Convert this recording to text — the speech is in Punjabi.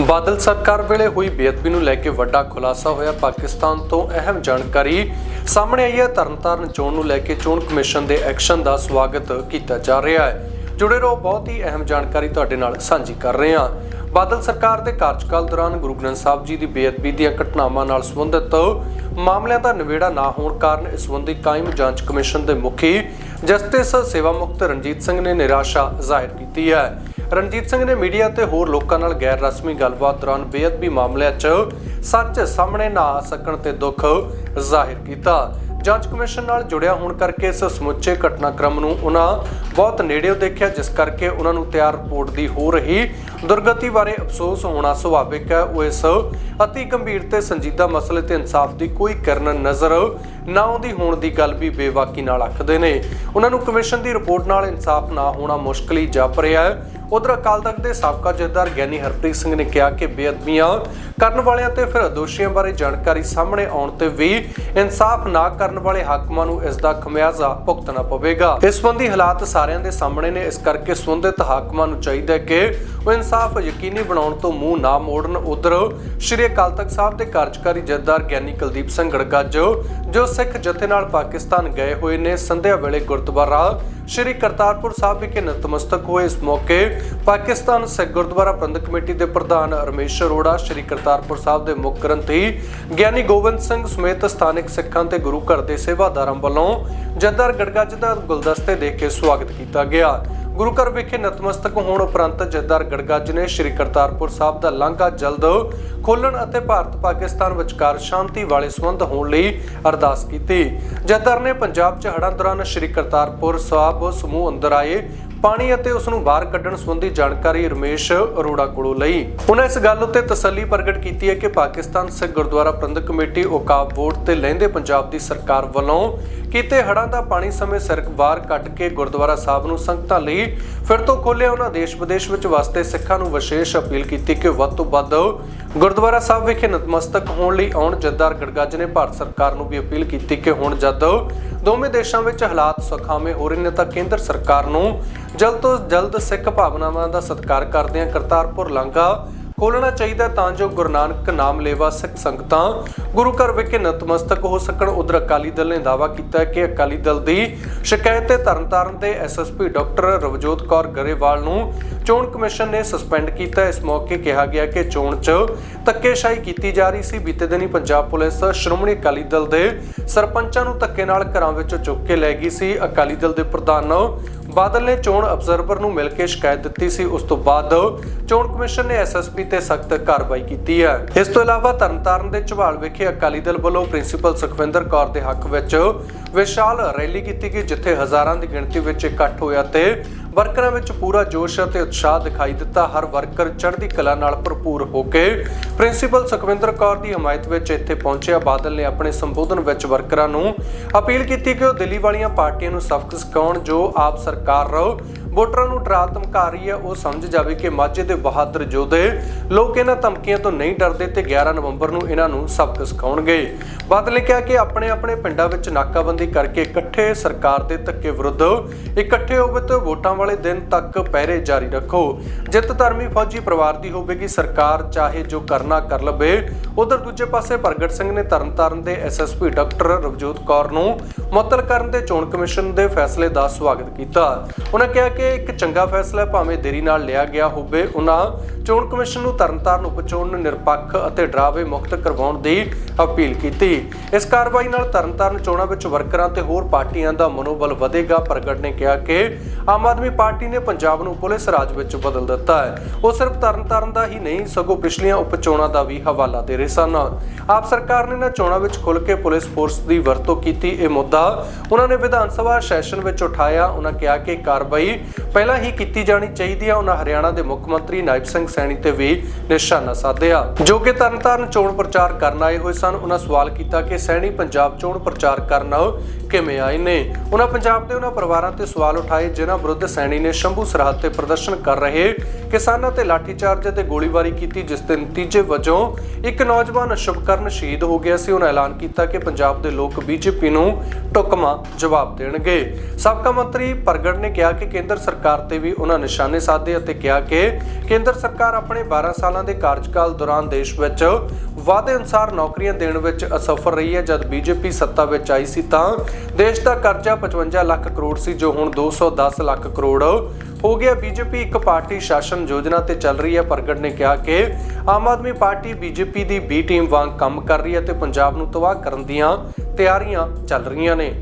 ਬਾਦਲ ਸਰਕਾਰ ਵੇਲੇ ਹੋਈ ਬੇਅਦਬੀ ਨੂੰ ਲੈ ਕੇ ਵੱਡਾ ਖੁਲਾਸਾ ਹੋਇਆ। ਪਾਕਿਸਤਾਨ ਤੋਂ ਅਹਿਮ ਜਾਣਕਾਰੀ ਸਾਹਮਣੇ ਆਈ ਹੈ। ਤਰਨਤਾਰਨ ਚੋਣ ਨੂੰ ਲੈ ਕੇ ਚੋਣ ਕਮਿਸ਼ਨ ਦੇ ਐਕਸ਼ਨ ਦਾ ਸਵਾਗਤ ਕੀਤਾ ਜਾ ਰਿਹਾ ਹੈ। ਜੁੜੇ ਰਹੋ, ਬਹੁਤ ਹੀ ਅਹਿਮ ਜਾਣਕਾਰੀ ਤੁਹਾਡੇ ਨਾਲ ਸਾਂਝੀ ਕਰ ਰਹੇ ਹਾਂ। ਬਾਦਲ ਸਰਕਾਰ ਦੇ ਕਾਰਜਕਾਲ ਦੌਰਾਨ ਗੁਰੂ ਗ੍ਰੰਥ ਸਾਹਿਬ ਜੀ ਦੀ ਬੇਅਦਬੀ ਦੀਆਂ ਘਟਨਾਵਾਂ ਨਾਲ ਸੰਬੰਧਿਤ ਮਾਮਲਿਆਂ ਦਾ ਨਿਬੇੜਾ ਨਾ ਹੋਣ ਕਾਰਨ ਇਸ ਸੰਬੰਧੀ ਕਾਇਮ ਜਾਂਚ ਕਮਿਸ਼ਨ ਦੇ ਮੁਖੀ ਜਸਟਿਸ ਸੇਵਾ ਮੁਕਤ ਰਣਜੀਤ ਸਿੰਘ ਨੇ ਨਿਰਾਸ਼ਾ ਜ਼ਾਹਿਰ ਕੀਤੀ ਹੈ। ਰਣਜੀਤ ਸਿੰਘ ਨੇ ਮੀਡੀਆ ਤੇ ਹੋਰ ਲੋਕਾਂ ਨਾਲ ਗੈਰ ਰਸਮੀ ਗੱਲਬਾਤ ਦੌਰਾਨ ਬੇਅਦਬੀ ਮਾਮਲਿਆਂ 'ਚ ਸੱਚ ਸਾਹਮਣੇ ਨਾ ਆ ਸਕਣ ਤੇ ਦੁੱਖ ਜ਼ਾਹਿਰ ਕੀਤਾ। ਜਾਂਚ ਕਮਿਸ਼ਨ ਨਾਲ ਜੁੜਿਆ ਹੋਣ ਕਰਕੇ ਇਸ ਸਮੁੱਚੇ ਘਟਨਾਕ੍ਰਮ ਨੂੰ ਉਹਨਾਂ ਬਹੁਤ ਨੇੜਿਓਂ ਦੇਖਿਆ, ਜਿਸ ਕਰਕੇ ਉਹਨਾਂ ਨੂੰ ਤਿਆਰ ਰਿਪੋਰਟ ਦੀ ਹੋ ਰਹੀ ਦੁਰਗਤੀ ਬਾਰੇ ਅਫਸੋਸ ਹੋਣਾ ਸੁਭਾਵਿਕ ਹੈ। ਉਹ ਇਸ ਅਤੀ ਗੰਭੀਰ ਤੇ ਸੰਜੀਦਾ ਮਸਲੇ ਤੇ ਇਨਸਾਫ ਦੀ ਕੋਈ ਕਿਰਨ ਨਜ਼ਰ ਨਾ ਆਉਂਦੀ ਹੋਣ ਦੀ ਗੱਲ ਵੀ ਬੇਵਾਕੀ ਨਾਲ ਆਖਦੇ ਨੇ। ਉਹਨਾਂ ਨੂੰ ਕਮਿਸ਼ਨ ਦੀ ਰਿਪੋਰਟ ਨਾਲ ਇਨਸਾਫ ਨਾ ਹੋਣਾ ਮੁਸ਼ਕਲ ਹੀ ਜਾਪ ਰਿਹਾ ਹੈ। ਉਧਰ ਅਕਾਲ ਤਖਤ ਦੇ ਸਾਬਕਾ ਜਥੇਦਾਰ ਗਿਆਨੀ ਹਰਪ੍ਰੀਤ ਸਿੰਘ ਨੇ ਕਿਹਾ ਕਿ ਬੇਅਦਬੀਆਂ ਕਰਨ ਵਾਲਿਆਂ ਤੇ ਫਿਰ ਦੋਸ਼ੀਆਂ ਬਾਰੇ ਜਾਣਕਾਰੀ ਸਾਹਮਣੇ ਆਉਣ ਤੇ ਵੀ ਇਨਸਾਫ ਨਾ ਕਰਨ ਵਾਲੇ ਹਾਕਮਾਂ ਨੂੰ ਇਸ ਦਾ ਖਮਿਆਜ਼ਾ ਭੁਗਤਣਾ ਪਵੇਗਾ। ਇਸ ਸੰਬੰਧੀ ਹਾਲਾਤ ਸਾਰਿਆਂ ਦੇ ਸਾਹਮਣੇ ਨੇ। ਇਸ ਕਰਕੇ ਸੰਬੰਧਿਤ ਹਾਕਮਾਂ ਨੂੰ ਚਾਹੀਦਾ ਹੈ ਕਿ ਉਹ ਇਨਸਾਫ ਯਕੀਨੀ ਬਣਾਉਣ ਤੋਂ ਮੂੰਹ ਨਾ ਮੋੜਨ। ਉਧਰ ਸ਼੍ਰੀ ਅਕਾਲ ਤਖਤ ਸਾਹਿਬ ਦੇ ਕਾਰਜਕਾਰੀ ਜਥੇਦਾਰ ਗਿਆਨੀ ਕੁਲਦੀਪ ਸਿੰਘ ਗੜਗੱਜ, ਜੋ ਸਿੱਖ ਜਥੇ ਨਾਲ ਪਾਕਿਸਤਾਨ ਗਏ ਹੋਏ ਨੇ, ਸੰਧਿਆ ਵੇਲੇ ਗੁਰਦੁਆਰਾ ਸ਼੍ਰੀ ਕਰਤਾਰਪੁਰ ਸਾਹਿਬ ਵਿਖੇ ਨਤਮਸਤਕ ਹੋਏ। ਇਸ ਮੌਕੇ ਪਾਕਿਸਤਾਨ ਸਿੱਖ ਗੁਰਦੁਆਰਾ ਪ੍ਰਬੰਧਕ ਕਮੇਟੀ ਦੇ ਪ੍ਰਧਾਨ ਰਮੇਸ਼ ਅਰੋੜਾ, ਸ਼੍ਰੀ ਕਰਤਾਰਪੁਰ ਸਾਹਿਬ ਦੇ ਮੁੱਖ ਗ੍ਰੰਥੀ ਗਿਆਨੀ ਗੋਬਿੰਦ ਸਿੰਘ ਸਮੇਤ ਸਥਾਨਕ ਸਿੱਖਾਂ ਤੇ ਗੁਰੂ ਘਰ ਦੇ ਸੇਵਾਦਾਰਾਂ ਵੱਲੋਂ ਜੱਦਰ ਗੜਗੱਜ ਦਾ ਗੁਲਦਸਤੇ ਦੇ ਕੇ ਸਵਾਗਤ ਕੀਤਾ ਗਿਆ। ਗੁਰੂ ਘਰ ਵਿਖੇ ਨਤਮਸਤਕ ਹੋਣ ਉਪਰੰਤ ਜੱਦਰ ਗੜਗੱਜ ਨੇ ਸ਼੍ਰੀ ਕਰਤਾਰਪੁਰ ਸਾਹਿਬ ਦਾ ਲਾਂਘਾ ਜਲਦ ਖੋਲਣ ਅਤੇ ਭਾਰਤ ਪਾਕਿਸਤਾਨ ਵਿਚਕਾਰ ਸ਼ਾਂਤੀ ਵਾਲੇ ਸੰਬੰਧ ਹੋਣ ਲਈ ਅਰਦਾਸ ਕੀਤੀ। ਜੱਦਰ ਨੇ ਪੰਜਾਬ 'ਚ ਹੜਾਂ ਦੌਰਾਨ ਸ਼੍ਰੀ ਕਰਤਾਰਪੁਰ ਸਾਹਿਬ ਸਮੂਹ ਅੰਦਰ ਆਏ। ਪਾਣੀ ਅਤੇ ਉਸ ਨੂੰ ਬਾਹਰ ਕੱਢਣ ਸੰਬੰਧੀ ਜਾਣਕਾਰੀ ਰਮੇਸ਼ ਅਰੋੜਾ ਕੋਲੋਂ ਲਈ। ਉਹਨਾਂ ਇਸ ਗੱਲ ਉੱਤੇ ਤਸੱਲੀ ਪ੍ਰਗਟ ਕੀਤੀ ਹੈ ਕਿ ਪਾਕਿਸਤਾਨ ਸਿੱਖ ਗੁਰਦੁਆਰਾ ਪ੍ਰਬੰਧਕ ਕਮੇਟੀ ਔਕਾਫ ਬੋਰਡ ਤੇ ਲਹਿੰਦੇ ਪੰਜਾਬ ਦੀ ਸਰਕਾਰ ਵੱਲੋਂ ਕੀਤੇ ਹੜ੍ਹਾਂ ਦਾ ਪਾਣੀ ਸਮੇਂ ਸਿਰ ਬਾਹਰ ਕੱਢ ਕੇ ਗੁਰਦੁਆਰਾ ਸਾਹਿਬ ਨੂੰ ਸੰਗਤਾਂ ਲਈ ਫਿਰ ਤੋਂ ਖੋਲ੍ਹਿਆ ਉਹਨਾਂ ਦੇਸ਼ ਵਿਦੇਸ਼ ਵਿੱਚ ਵਸਦੇ ਸਿੱਖਾਂ ਨੂੰ ਵਿਸ਼ੇਸ਼ ਅਪੀਲ ਕੀਤੀ ਕਿ ਵੱਧ ਤੋਂ ਵੱਧ ਗੁਰਦੁਆਰਾ ਸਾਹਿਬ ਵਿਖੇ ਨਤਮਸਤਕ ਹੋਣ ਲਈ ਆਉਣ ਜੱਦਾਰ ਗੜਗੱਜ ਨੇ ਭਾਰਤ ਸਰਕਾਰ ਨੂੰ ਵੀ ਅਪੀਲ ਕੀਤੀ ਕਿ ਹੁਣ ਜਦ ਦੋਵੇਂ ਦੇਸ਼ਾਂ ਵਿੱਚ ਹਾਲਾਤ ਸੁਖਾਵੇਂ ਹੋ ਰਹੇ ਨੇ ਤਾਂ ਕੇਂਦਰ ਸਰਕਾਰ ਨੂੰ ਜਲਦ ਤੋਂ ਜਲਦ ਸਿੱਖ ਭਾਵਨਾਵਾਂ ਦਾ ਸਤਿਕਾਰ ਕਰਦਿਆਂ ਕਰਤਾਰਪੁਰ ਲਾਂਘਾ ਖੋਲਣਾ ਚਾਹੀਦਾ ਤਾਂ ਜੋ ਗੁਰੂ ਨਾਨਕ ਨਾਮ ਲੇਵਾ ਸਿੱਖ ਸੰਗਤਾਂ ਗੁਰੂ ਘਰ ਵਿਖੇ ਨਤਮਸਤਕ ਹੋ ਸਕਣ। ਉਧਰ ਅਕਾਲੀ ਦਲ ਨੇ ਦਾਅਵਾ ਕੀਤਾ ਕਿ ਅਕਾਲੀ ਦਲ ਦੀ ਸ਼ਿਕਾਇਤ ਤੇ ਤਰਨਤਾਰਨ ਦੇ ਐਸਐਸਪੀ ਡਾਕਟਰ ਰਵਜੋਤ ਕੌਰ ਗਰੇਵਾਲ ਨੂੰ ਚੋਣ ਕਮਿਸ਼ਨ ਨੇ ਸਸਪੈਂਡ ਕੀਤਾ। ਇਸ ਮੌਕੇ ਕਿਹਾ ਗਿਆ ਕਿ ਚੋਣ 'ਚ ਧੱਕੇਸ਼ਾਹੀ ਕੀਤੀ ਜਾ ਰਹੀ ਸੀ। ਬੀਤੇ ਦਿਨੀ ਪੰਜਾਬ ਪੁਲਿਸ ਸ਼੍ਰੋਮਣੀ ਅਕਾਲੀ ਦਲ ਦੇ ਸਰਪੰਚਾਂ ਨੂੰ ਧੱਕੇ ਨਾਲ ਘਰਾਂ ਵਿੱਚੋਂ ਚੁੱਕ ਕੇ ਲੈ ਗਈ ਸੀ। ਅਕਾਲੀ ਦਲ ਦੇ ਪ੍ਰਧਾਨ ਬਾਦਲ ਨੇ ਚੋਣ ਅਬਜ਼ਰਵਰ ਨੂੰ ਮਿਲ ਕੇ ਸ਼ਿਕਾਇਤ ਦਿੱਤੀ ਸੀ। ਉਸ ਤੋਂ ਬਾਅਦ ਚੋਣ ਕਮਿਸ਼ਨ ਨੇ ਐਸਐਸਪੀ ਤੇ ਸਖਤ ਕਾਰਵਾਈ ਕੀਤੀ ਹੈ। ਇਸ ਤੋਂ ਇਲਾਵਾ ਤਰਨਤਾਰਨ ਦੇ ਝਵਾਲ ਵਿਖੇ ਅਕਾਲੀ ਦਲ ਵੱਲੋਂ ਪ੍ਰਿੰਸੀਪਲ ਸੁਖਵਿੰਦਰ ਕੌਰ ਦੇ ਹੱਕ ਵਿੱਚ ਵਿਸ਼ਾਲ ਰੈਲੀ ਕੀਤੀ ਗਈ, ਜਿੱਥੇ ਹਜ਼ਾਰਾਂ ਦੀ ਗਿਣਤੀ ਵਿੱਚ ਇਕੱਠ ਹੋਇਆ ਤੇ ਵਰਕਰਾਂ ਵਿੱਚ ਪੂਰਾ ਜੋਸ਼ ਅਤੇ ਉਤਸ਼ਾਹ ਦਿਖਾਈ ਦਿੱਤਾ। ਹਰ ਵਰਕਰ ਚੜ੍ਹਦੀ ਕਲਾ ਨਾਲ ਭਰਪੂਰ ਹੋ ਕੇ ਪ੍ਰਿੰਸੀਪਲ ਸੁਖਵਿੰਦਰ ਕੌਰ ਦੀ ਹਮਾਇਤ ਵਿੱਚ ਇੱਥੇ ਪਹੁੰਚਿਆ। ਬਾਦਲ ਨੇ ਆਪਣੇ ਸੰਬੋਧਨ ਵਿੱਚ ਵਰਕਰਾਂ ਨੂੰ ਅਪੀਲ ਕੀਤੀ ਕਿ ਉਹ ਦਿੱਲੀ ਵਾਲੀਆਂ ਪਾਰਟੀਆਂ ਨੂੰ ਸਬਕ ਸਿਖਾਉਣ, ਜੋ ਆਪ ਸਰਕਾਰ ਰਹੋ ਵੋਟਰਾਂ ਨੂੰ ਡਰਾ ਧਮਕਾ ਰਹੀ ਹੈ, ਉਹ ਸਮਝ ਜਾਵੇ ਕਿ ਮਾਝੇ ਦੇ ਬਹਾਦਰ ਯੋਧੇ ਲੋਕ ਇਹਨਾਂ ਧਮਕੀਆਂ ਤੋਂ ਨਹੀਂ ਡਰਦੇ ਤੇ 11 ਨਵੰਬਰ ਨੂੰ ਇਹਨਾਂ ਨੂੰ ਸਬਕ ਸਿਖਾਉਣਗੇ। ਬਾਦਲ ਨੇ ਕਿਹਾ ਕਿ ਆਪਣੇ ਆਪਣੇ ਪਿੰਡਾਂ ਵਿੱਚ ਨਾਕਾਬੰਦੀ ਕਰਕੇ ਇਕੱਠੇ ਸਰਕਾਰ ਦੇ ਧੱਕੇ ਵਿਰੁੱਧ ਇਕੱਠੇ ਹੋਵੇ ਤੇ ਵੋਟਾਂ ਵਾਲੇ ਦਿਨ ਤੱਕ ਪਹਿਰੇ ਜਾਰੀ ਰੱਖੋ। ਜਿੱਤ ਧਰਮੀ ਫੌਜੀ ਪਰਿਵਾਰ ਦੀ ਹੋਵੇਗੀ, ਸਰਕਾਰ ਚਾਹੇ ਜੋ ਕਰਨਾ ਕਰ ਲਵੇ। ਉਧਰ ਦੂਜੇ ਪਾਸੇ ਪ੍ਰਗਟ ਸਿੰਘ ਨੇ ਤਰਨਤਾਰਨ ਦੇ ਐਸਐਸਪੀ ਡਾਕਟਰ ਰਵਜੋਤ ਕੌਰ ਨੂੰ ਮੁਅੱਤਲ ਕਰਨ ਦੇ ਚੋਣ ਕਮਿਸ਼ਨ ਦੇ ਫੈਸਲੇ ਦਾ ਸਵਾਗਤ ਕੀਤਾ। ਉਹਨਾਂ ਕਿਹਾ ਕਿ ਇੱਕ ਚੰਗਾ ਫੈਸਲਾ ਭਾਵੇਂ ਦੇਰੀ ਨਾਲ ਲਿਆ ਗਿਆ ਹੋਵੇ ਉਹਨਾਂ ਚੋਣ ਕਮਿਸ਼ਨ ਨੂੰ ਤਰਨਤਾਰਨ ਉਪਚੋਣ ਨੂੰ ਨਿਰਪੱਖ ਅਤੇ ਡਰਾਵੇ ਮੁਕਤ ਕਰਵਾਉਣ ਦੀ ਅਪੀਲ ਕੀਤੀ। ਇਸ ਕਾਰਵਾਈ ਨਾਲ ਤਰਨਤਾਰਨ ਚੋਣਾਂ ਵਿੱਚ ਵਰਕਰਾਂ ਤੇ ਹੋਰ ਪਾਰਟੀਆਂ ਦਾ ਮਨੋਬਲ ਵਧੇਗਾ, ਪ੍ਰਗਟ ਨੇ ਕਿਹਾ ਕਿ ਆਮ ਆਦਮੀ ਪਾਰਟੀ ਨੇ ਪੰਜਾਬ ਨੂੰ ਪੁਲਿਸ ਰਾਜ ਵਿੱਚ ਬਦਲ ਦਿੱਤਾ ਹੈ। ਉਹ ਸਿਰਫ ਤਰਨਤਾਰਨ ਦਾ ਹੀ ਨਹੀਂ, ਸਗੋਂ ਪਿਛਲੀਆਂ ਉਪਚੋਣਾਂ ਦਾ ਵੀ ਹਵਾਲਾ ਦੇ ਰਹੇ ਸਨ। ਆਪ ਸਰਕਾਰ ਨੇ ਨਾ ਚੋਣਾਂ ਵਿੱਚ ਖੁੱਲ ਕੇ ਪੁਲਿਸ ਫੋਰਸ ਦੀ ਵਰਤੋਂ ਕੀਤੀ। ਇਹ ਮੁੱਦਾ ਉਹਨਾਂ ਨੇ ਵਿਧਾਨ ਸਭਾ ਸੈਸ਼ਨ ਵਿੱਚ ਉਠਾਇਆ। ਉਹਨਾਂ ਕਿਹਾ ਕਿ ਕਾਰਵਾਈ ਪਹਿਲਾਂ ਹੀ ਕੀਤੀ ਜਾਣੀ ਚਾਹੀਦੀ ਹੈ ਉਹਨਾਂ ਹਰਿਆਣਾ ਦੇ ਮੁੱਖ ਮੰਤਰੀ ਨਾਇਬ ਸਿੰਘ ਸੈਣੀ ਤੇ ਵੀ ਨਿਸ਼ਾਨਾ ਸਾਧਿਆ ਜੋ ਕਿ ਤਰਨਤਾਰਨ ਚੋਣ ਪ੍ਰਚਾਰ ਕਰਨ ਆਏ ਹੋਏ ਸਨ, ਉਹਨਾਂ ਸਵਾਲ ਕੀਤਾ ਕਿ ਸੈਣੀ ਪੰਜਾਬ ਚੋਣ ਪ੍ਰਚਾਰ ਕਰਨ ਕਿਵੇਂ ਆਏ ਨੇ? ਉਹਨਾਂ ਪੰਜਾਬ ਦੇ ਉਹਨਾਂ ਪਰਿਵਾਰਾਂ ਤੇ ਸਵਾਲ ਉਠਾਏ, ਜਿਨ੍ਹਾਂ ਵਿਰੁੱਧ ਸੈਣੀ ਨੇ ਸ਼ੰਭੂ ਸਰਹੱਦ ਤੇ ਪ੍ਰਦਰਸ਼ਨ ਕਰ ਰਹੇ ਕਿਸਾਨਾਂ ਤੇ ਲਾਠੀਚਾਰਜ ਤੇ ਗੋਲੀਬਾਰੀ ਕੀਤੀ, ਜਿਸ ਦੇ ਨਤੀਜੇ ਵਜੋਂ ਇੱਕ ਨੌਜਵਾਨ ਸ਼ੁਭਕਰਨ ਸ਼ਹੀਦ ਹੋ ਗਿਆ ਸੀ। ਉਹਨਾਂ ਐਲਾਨ ਕੀਤਾ ਕਿ ਪੰਜਾਬ ਦੇ ਲੋਕ ਬੀਜੇਪੀ ਨੂੰ ਟੁਕਮਾ ਜਵਾਬ ਦੇਣਗੇ। ਸਾਬਕਾ ਮੰਤਰੀ ਪ੍ਰਗਟ ਨੇ ਕਿਹਾ ਕਿ ਕੇਂਦਰ ਸਰਕਾਰ ਤੇ ਵੀ ਉਹਨਾਂ ਨਿਸ਼ਾਨੇ ਸਾਧੇ ਅਤੇ ਕਿਹਾ ਕਿ ਕੇਂਦਰ ਸਰਕਾਰ ਆਪਣੇ 12 ਸਾਲਾਂ ਦੇ ਕਾਰਜਕਾਲ ਦੌਰਾਨ ਦੇਸ਼ ਵਿੱਚ ਵਾਅਦੇ ਅਨੁਸਾਰ ਨੌਕਰੀਆਂ ਦੇਣ ਵਿੱਚ ਅਸਫਲ ਰਹੀ ਹੈ। ਜਦ ਬੀਜੇਪੀ ਸੱਤਾ ਵਿੱਚ ਆਈ ਸੀ ਤਾਂ ਦੇਸ਼ ਦਾ ਕਰਜ਼ਾ 55 ਲੱਖ ਕਰੋੜ ਸੀ, ਜੋ ਹੁਣ 210 ਲੱਖ ਕਰੋੜ ਹੋ ਗਿਆ। ਬੀਜੇਪੀ ਇੱਕ ਪਾਰਟੀ ਸ਼ਾਸਨ ਯੋਜਨਾ ਤੇ ਚੱਲ ਰਹੀ ਹੈ। ਪ੍ਰਗਟ ਨੇ ਕਿਹਾ ਕਿ ਆਮ ਆਦਮੀ ਪਾਰਟੀ ਬੀਜੇਪੀ ਦੀ ਬੀ ਟੀਮ ਵਾਂਗ ਕੰਮ ਕਰ ਰਹੀ ਹੈ ਤੇ ਪੰਜਾਬ ਨੂੰ ਤਬਾਹ ਕਰਨ ਦੀਆਂ ਤਿਆਰੀਆਂ ਚੱਲ ਰਹੀਆਂ ਨੇ।